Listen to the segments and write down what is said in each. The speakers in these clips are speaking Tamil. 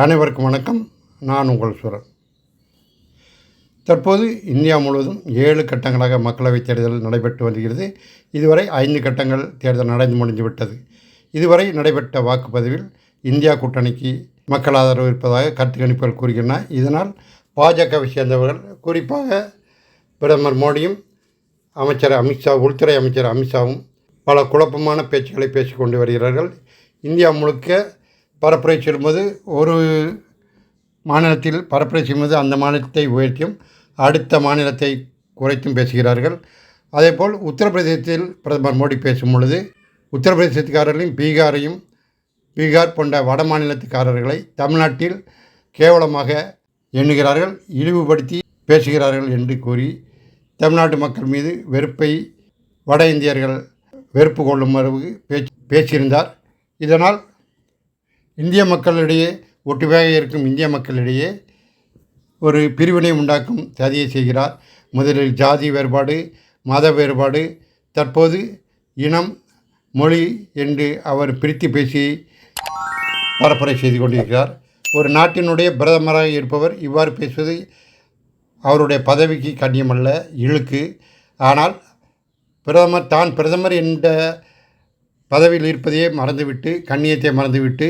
அனைவருக்கும் வணக்கம். நான் உங்கள் சுரன். தற்போது இந்தியா முழுவதும் ஏழு கட்டங்களாக மக்களவைத் தேர்தல் நடைபெற்று வருகிறது. இதுவரை ஐந்து கட்டங்கள் தேர்தல் நடந்து முடிந்து விட்டது. இதுவரை நடைபெற்ற வாக்குப்பதிவில் இந்தியா கூட்டணிக்கு மக்கள் ஆதரவு இருப்பதாக கருத்து கணிப்புகள் கூறுகின்றன. இதனால் பாஜகவை சேர்ந்தவர்கள் குறிப்பாக பிரதமர் மோடியும் அமைச்சர் அமித்ஷா உள்துறை அமைச்சர் அமித்ஷாவும் பல குழப்பமான பேச்சுக்களை பேசிக்கொண்டு வருகிறார்கள். இந்தியா முழுக்க பரப்புரை செல்லும்போது ஒரு மாநிலத்தில் பரப்புரை செய்யும்போது அந்த மாநிலத்தை உயர்த்தியும் அடுத்த மாநிலத்தை குறைத்தும் பேசுகிறார்கள். அதேபோல் உத்தரப்பிரதேசத்தில் பிரதமர் மோடி பேசும் பொழுது உத்தரப்பிரதேசத்துக்காரர்களையும் பீகாரையும் பீகார் போன்ற வட மாநிலத்துக்காரர்களை தமிழ்நாட்டில் கேவலமாக எண்ணுகிறார்கள் இழிவுபடுத்தி பேசுகிறார்கள் என்று கூறி தமிழ்நாட்டு மக்கள் மீது வெறுப்பை வட இந்தியர்கள் வெறுப்பு கொள்ளும் அளவுக்கு பேச்சு பேசியிருந்தார். இதனால் இந்திய மக்களிடையே ஒற்றுமையாக இருக்கும் இந்திய மக்களிடையே ஒரு பிரிவினை உண்டாக்கும் சதியை செய்கிறார். முதலில் ஜாதி வேறுபாடு மத வேறுபாடு தற்போது இனம் மொழி என்று அவர் பிரித்து பேசி பரப்புரை செய்து கொண்டிருக்கிறார். ஒரு நாட்டினுடைய பிரதமராக இருப்பவர் இவ்வாறு பேசுவது அவருடைய பதவிக்கு கண்ணியமல்ல இழுக்கு. ஆனால் பிரதமர் தான் பிரதமர் என்ற பதவியில் இருப்பதையே மறந்துவிட்டு கண்ணியத்தை மறந்துவிட்டு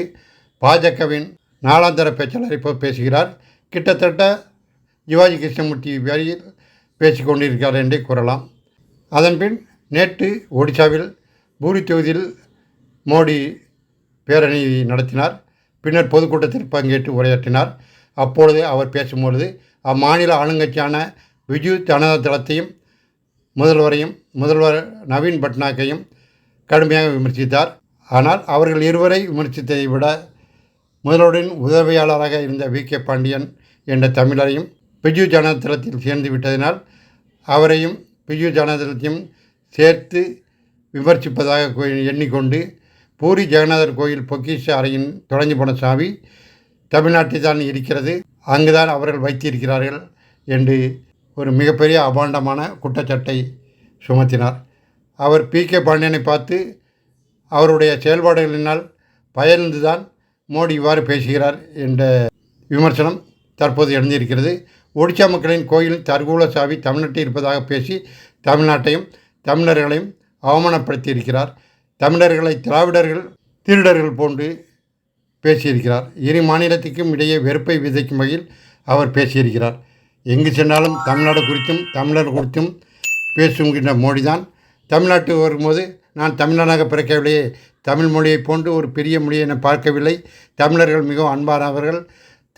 பாஜகவின் நாளாந்தர பேச்சாளர் இப்போ பேசுகிறார். கிட்டத்தட்ட சிவாஜி கிருஷ்ணமூர்த்தி வரியில் பேசிக்கொண்டிருக்கிறார் என்றே கூறலாம். அதன்பின் நேற்று ஒடிசாவில் பூரி தொகுதியில் மோடி பேரணி நடத்தினார். பின்னர் பொதுக்கூட்டத்தில் பங்கேற்று உரையாற்றினார். அப்பொழுது அவர் பேசும்பொழுது அம்மாநில ஆளுங்கட்சியான விஜு ஜனதா தளத்தையும் முதல்வரையும் முதல்வர் நவீன் பட்நாயக்கையும் கடுமையாக விமர்சித்தார். ஆனால் அவர்கள் இருவரை விமர்சித்ததை விட முதல்வரின் உதவியாளராக இருந்த வி. கே. பாண்டியன் என்ற தமிழரையும் பிஜு ஜனதளத்தில் சேர்ந்து விட்டதினால் அவரையும் பிஜு ஜனதளத்தையும் சேர்த்து விமர்சிப்பதாக எண்ணிக்கொண்டு பூரி ஜெகநாதர் கோயில் பொக்கிஷ அறையின் தொலைஞ்சு போன சாவி தமிழ்நாட்டில் தான் இருக்கிறது. அங்குதான் அவர்கள் வைத்திருக்கிறார்கள் என்று ஒரு மிகப்பெரிய அபாண்டமான குற்றச்சாட்டை சுமத்தினார். அவர் பி. கே. பாண்டியனை பார்த்து அவருடைய செயல்பாடுகளினால் பயந்துதான் மோடி இவ்வாறு பேசுகிறார் என்ற விமர்சனம் தற்போது எழுந்திருக்கிறது. ஒடிசா மக்களின் கோயில் தர்கூல சாவி தமிழ்நாட்டில் இருப்பதாக பேசி தமிழ்நாட்டையும் தமிழர்களையும் அவமானப்படுத்தியிருக்கிறார். தமிழர்களை திராவிடர்கள் திருடர்கள் போன்று பேசியிருக்கிறார். இரு மாநிலத்துக்கும் இடையே வெறுப்பை விதைக்கும் வகையில் அவர் பேசியிருக்கிறார். எங்கு சென்றாலும் தமிழ்நாடு குறித்தும் தமிழர் குறித்தும் பேசுகின்ற மோடி தான் தமிழ்நாட்டு வரும்போது நான் தமிழனாக பிறக்கவில்லையே தமிழ் மொழியை போன்று ஒரு பெரிய மொழியை நான் பார்க்கவில்லை. தமிழர்கள் மிகவும் அன்பானவர்கள்.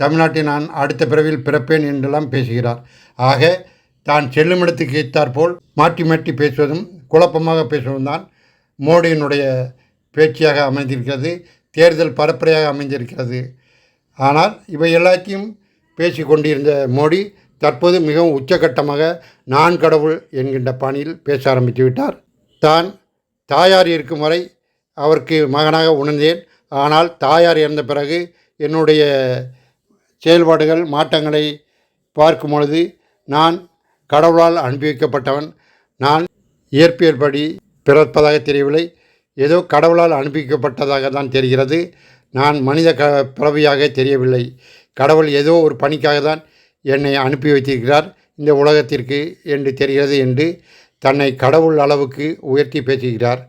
தமிழ்நாட்டை நான் அடுத்த பிறவியில் பிறப்பேன் என்றெல்லாம் பேசுகிறார். ஆக தான் செல்லுமிடத்துக்கு ஏற்றாற்போல் மாற்றி மாற்றி பேசுவதும் குழப்பமாக பேசுவதும் தான் மோடியினுடைய பேச்சியாக அமைந்திருக்கிறது தேர்தல் பரப்புரையாக அமைந்திருக்கிறது. ஆனால் இவை எல்லாத்தையும் பேசி கொண்டிருந்த மோடி தற்போது மிகவும் உச்சகட்டமாக நான் கடவுள் என்கின்ற பாணியில் பேச ஆரம்பித்து விட்டார். தான் தாயார் இருக்கும் வரை அவருக்கு மகனாக உணர்ந்தேன். ஆனால் தாயார் இறந்த பிறகு என்னுடைய செயல்பாடுகள் மாற்றங்களை பார்க்கும் பொழுது நான் கடவுளால் அனுப்பி வைக்கப்பட்டவன். நான் இயற்பியல்படி பிறப்பதாக தெரியவில்லை. ஏதோ கடவுளால் அனுப்பிக்கப்பட்டதாக தான் தெரிகிறது. நான் மனித க பிறவியாக தெரியவில்லை. கடவுள் ஏதோ ஒரு பணிக்காக தான் என்னை அனுப்பி வைத்திருக்கிறார். இந்த உலகத்திற்கு என்று தெரிகிறது என்று தன்னை கடவுள் அளவுக்கு உயர்த்தி பேசுகிறார்.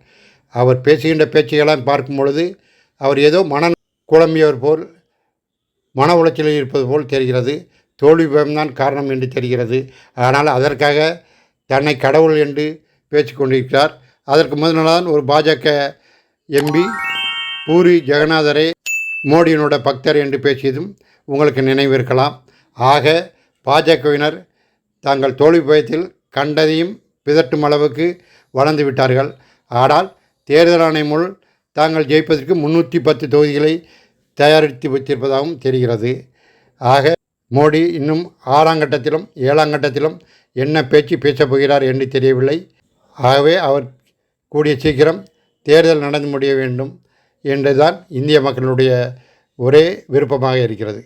அவர் பேசுகின்ற பேச்சுகளாம் பார்க்கும் பொழுது அவர் ஏதோ மன குழம்பியவர் போல் மன உளைச்சலில் இருப்பது போல் தெரிகிறது. தோல்வி பயம்தான் காரணம் என்று தெரிகிறது. ஆனால் அதற்காக தன்னை கடவுள் என்று பேசிக்கொண்டிருக்கிறார் அதற்கு முதல்தான் ஒரு பாஜக எம்பி பூரி ஜெகநாதரே மோடியினோட பக்தர் என்று பேசியதும் உங்களுக்கு நினைவிருக்கலாம். ஆக பாஜகவினர் தாங்கள் தோல்வி பயத்தில் கண்டதையும் பிதட்டும் அளவுக்கு வளர்ந்து விட்டார்கள். ஆனால் தேர்தல் ஆணையம் முள் தாங்கள் ஜெயிப்பதற்கு முன்னூற்றி பத்து தொகுதிகளை தயாரித்து வைத்திருப்பதாகவும் தெரிகிறது. ஆக மோடி இன்னும் ஆறாம் கட்டத்திலும் ஏழாம் கட்டத்திலும் என்ன பேச்சு பேசப் போகிறார் என்று தெரியவில்லை. ஆகவே அவர் கூடிய சீக்கிரம் தேர்தல் நடந்து முடிய வேண்டும் என்றுதான் இந்திய மக்களுடைய ஒரே விருப்பமாக இருக்கிறது.